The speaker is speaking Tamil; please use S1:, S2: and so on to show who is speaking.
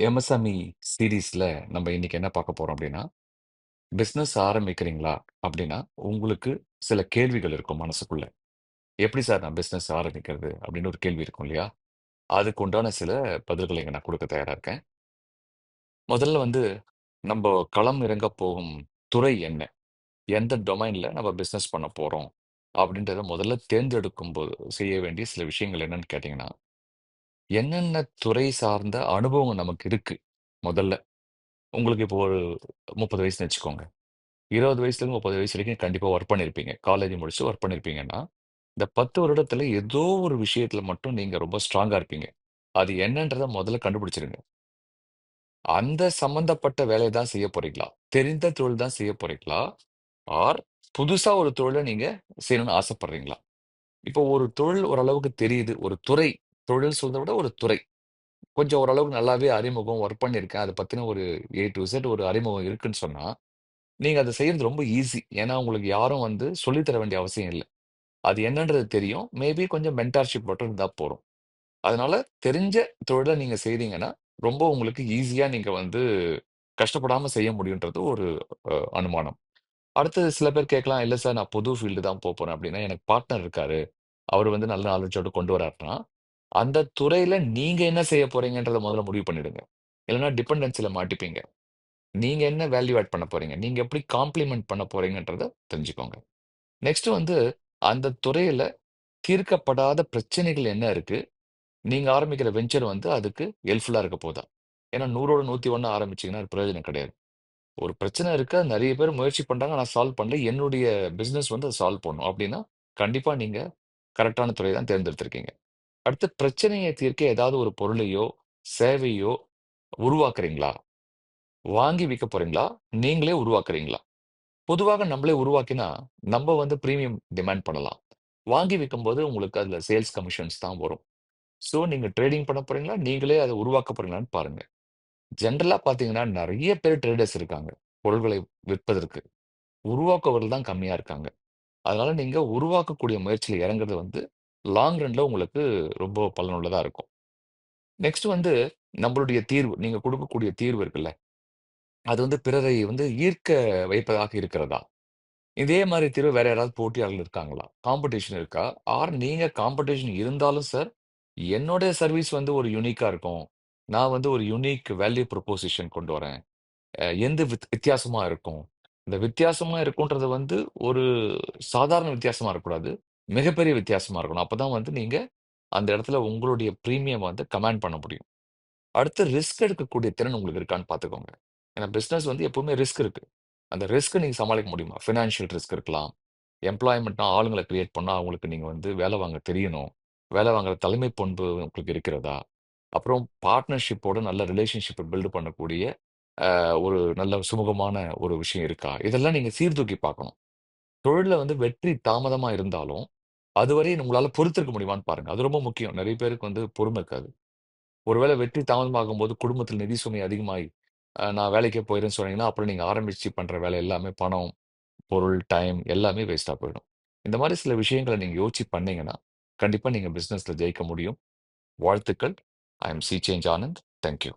S1: எம்எஸ்எம்இ சீரீஸில் நம்ம இன்னைக்கு என்ன பார்க்க போறோம் அப்படின்னா, பிஸ்னஸ் ஆரம்பிக்கிறீங்களா? அப்படின்னா, உங்களுக்கு சில கேள்விகள் இருக்கும் மனசுக்குள்ள. "எப்படி சார் நான் பிஸ்னஸ் ஆரம்பிக்கிறது?" அப்படின்னு ஒரு கேள்வி இருக்கும் இல்லையா? அதுக்கு உண்டான சில பதில்களை இங்கே நான் கொடுக்க தயாராக இருக்கேன். முதல்ல வந்து நம்ம களம் இறங்க போகும் துறை என்ன? எந்த டொமைனில் நம்ம பிஸ்னஸ் பண்ண போகிறோம் அப்படின்றத முதல்ல தேர்ந்தெடுக்கும் போது செய்ய வேண்டிய சில விஷயங்கள் என்னன்னு கேட்டிங்கன்னா என்னென்ன துறை சார்ந்த அனுபவம் நமக்கு இருக்கு? முதல்ல. உங்களுக்கு இப்போ ஒரு 30 வயசுன்னு வச்சுக்கோங்க. 20 வயசுலேருந்து 30 வயசு வரைக்கும் கண்டிப்பா ஒர்க் பண்ணியிருப்பீங்க. காலேஜ் முடிச்சு ஒர்க் பண்ணியிருப்பீங்கன்னா, இந்த 10 வருடத்துல ஏதோ ஒரு விஷயத்துல மட்டும் நீங்க ரொம்ப ஸ்ட்ராங்கா இருப்பீங்க. அது என்னன்றத முதல்ல கண்டுபிடிச்சிருங்க. அந்த சம்மந்தப்பட்ட வேலைய தான் செய்ய போறீங்களா? தெரிந்த தொழில் தான் செய்ய போறீங்களா? ஆர் புதுசா ஒரு தொழில நீங்க செய்யணும்னு ஆசைப்படுறீங்களா? இப்போ ஒரு தொழில் ஓரளவுக்கு தெரியுது. ஒரு துறை, தொழில் சொல்றத விட ஒரு துறை. கொஞ்சம் ஓரளவுக்கு நல்லாவே அறிமுகம், ஒர்க் பண்ணியிருக்கேன். அத பத்தின ஒரு ஏ டூ இசட் ஒரு அறிமுகம் இருக்குன்னு சொன்னா, நீங்க அத செய்யறது ரொம்ப ஈஸி. ஏன்னா, உங்களுக்கு யாரும் வந்து சொல்லி தர வேண்டிய அவசியம் இல்ல. அது என்னன்றது தெரியும். மேபி கொஞ்சம் மென்டார்ஷிப் மட்டும் இருந்தா போதும். அதனால தெரிஞ்ச தொழில நீங்க செய்றீங்கன்னா, ரொம்ப உங்களுக்கு ஈஸியா நீங்க வந்து கஷ்டப்படாம செய்ய முடியுன்றது ஒரு அ அனுமானம். அடுத்தது சில பேர் கேட்கலாம், "இல்ல சார் நான் புது ஃபீல்டு தான் போப்போறேன்." அப்படின்னா, எனக்கு பார்ட்னர் இருக்காரு. அவரு வந்து நல்ல நாலேட்ஜோட கொண்டு வராருன்னா, அந்த துறையில நீங்க என்ன செய்ய போறீங்கன்றத முதல்ல முடிவு பண்ணிடுங்க. இல்லைன்னா டிபெண்டன்சில மாட்டிப்பீங்க. நீங்க என்ன வேல்யூ ஆட் பண்ண போறீங்க? நீங்க எப்படி காம்ப்ளிமெண்ட் பண்ண போறீங்கன்றத தெரிஞ்சுக்கோங்க. நெக்ஸ்ட் வந்து அந்த துறையில தீர்க்கப்படாத பிரச்சனைகள் என்ன இருக்கு? நீங்க ஆரம்பிக்கிற வெஞ்சர் வந்து அதுக்கு ஹெல்ப்ஃபுல்லா இருக்க போதா? ஏன்னா 100ஓட 101 ஆரம்பிச்சீங்கன்னா அது பிரயோஜனம் கிடையாது. ஒரு பிரச்சனை இருக்கு. அது பேர் முயற்சி பண்றாங்க. நான் சால்வ் பண்ணல. என்னுடைய பிசினஸ் வந்து அதை சால்வ் பண்ணும். அப்படின்னா, கண்டிப்பா நீங்க கரெக்டான துறை தான் தேர்ந்தெடுத்திருக்கீங்க. அடுத்து பிரச்சனையை தீர்க்க ஏதாவது ஒரு பொருளையோ, சேவையோ உருவாக்குறீங்களா? வாங்கி விற்க போறீங்களா? நீங்களே உருவாக்குறீங்களா? பொதுவாக நம்மளே உருவாக்கினா, நம்ம வந்து ப்ரீமியம் டிமாண்ட் பண்ணலாம். வாங்கி விக்கும்போது உங்களுக்கு அதில் சேல்ஸ் கமிஷன்ஸ் தான் வரும். ஸோ நீங்கள் ட்ரேடிங் பண்ண போறீங்களா? நீங்களே அதை உருவாக்க போறீங்களான்னு பாருங்க. ஜென்ரலாக பார்த்தீங்கன்னா, நிறைய பேர் ட்ரேடர்ஸ் இருக்காங்க. பொருள்களை விற்பதற்கு. உருவாக்குவர்கள் தான் கம்மியாக இருக்காங்க. அதனால நீங்கள் உருவாக்கக்கூடிய முயற்சியில் இறங்குறது வந்து, லாங் ரன்ல உங்களுக்கு ரொம்ப பலனுள்ளதா இருக்கும். நெக்ஸ்ட் வந்து நம்மளுடைய தீர்வு. நீங்க குடுக்கக்கூடிய தீர்வு இருக்குல்ல, அது வந்து பிறரை வந்து ஈர்க்க வைப்பதாக இருக்கிறதா? இதே மாரி தீர்வு வேற யாராவது போட்டியாளர்கள் இருக்காங்களா? காம்படிஷன் இருக்கா? ஆர் நீங்க காம்படிஷன் இருந்தாலும் சார், என்னுடைய சர்வீஸ் வந்து ஒரு யூனிக்கா இருக்கும். நான் வந்து ஒரு யூனிக் வேல்யூ ப்ரொபோசிஷன் கொண்டு வரேன். அ எந்த வித் வித்தியாசமா இருக்கும். இந்த வித்தியாசமா இருக்கும்ன்றது வந்து ஒரு சாதாரண வித்தியாசமா இருக்கக்கூடாது. மிகப்பெரிய வித்தியாசமா இருக்கணும். அப்பதான் வந்து நீங்க அந்த இடத்துல உங்களுடைய பிரீமியம் வந்து கமாண்ட் பண்ண முடியும். அடுத்து ரிஸ்க் எடுக்கக்கூடிய திறன் உங்களுக்கு இருக்கான்னு பார்த்துக்கோங்க. ஏன்னா பிசினஸ் வந்து எப்பவுமே ரிஸ்க் இருக்கு. அந்த ரிஸ்க்க நீங்க சமாளிக்க முடியுமா? ஃபினான்ஷியல் ரிஸ்க் இருக்கலாம். எம்ப்ளாய்மென்ட்னா ஆளுங்கள கிரியேட் பண்ணா அவங்களுக்கு நீங்க வந்து வேலை வாங்க தெரியணும். வேலை வாங்குற தலைமை பண்பு உங்களுக்கு இருக்கிறதா? அப்புறம் பார்ட்னர்ஷிப்போட நல்ல ரிலேஷன்ஷிப்ப பில்ட் பண்ணக்கூடிய அ ஒரு நல்ல சுமூகமான ஒரு விஷயம் இருக்கா? இதெல்லாம் நீங்க சீர்தூக்கி பார்க்கணும். தொழில்ல வந்து வெற்றி தாமதமா இருந்தாலும், அதுவரை உங்களால் பொறுத்திருக்க முடியுமான்னு பாருங்க. அது ரொம்ப முக்கியம். நிறைய பேருக்கு வந்து பொறுமை இருக்காது. ஒருவேளை வெற்றி தாமதமாகும்போது குடும்பத்தில் நிதி சுமை அதிகமாகி, நான் வேலைக்கே போயிறேன்னு சொன்னீங்கன்னா, அப்புறம் நீங்கள் ஆரம்பிச்சு பண்ற வேலை எல்லாமே பணம், பொருள், டைம் எல்லாமே வேஸ்ட்டாக போயிடும். இந்த மாதிரி சில விஷயங்களை நீங்கள் யோசிச்சு பண்ணீங்கன்னா, கண்டிப்பாக நீங்கள் பிஸ்னஸில் ஜெயிக்க முடியும். வாழ்த்துக்கள். I M C change Anand. Thank you.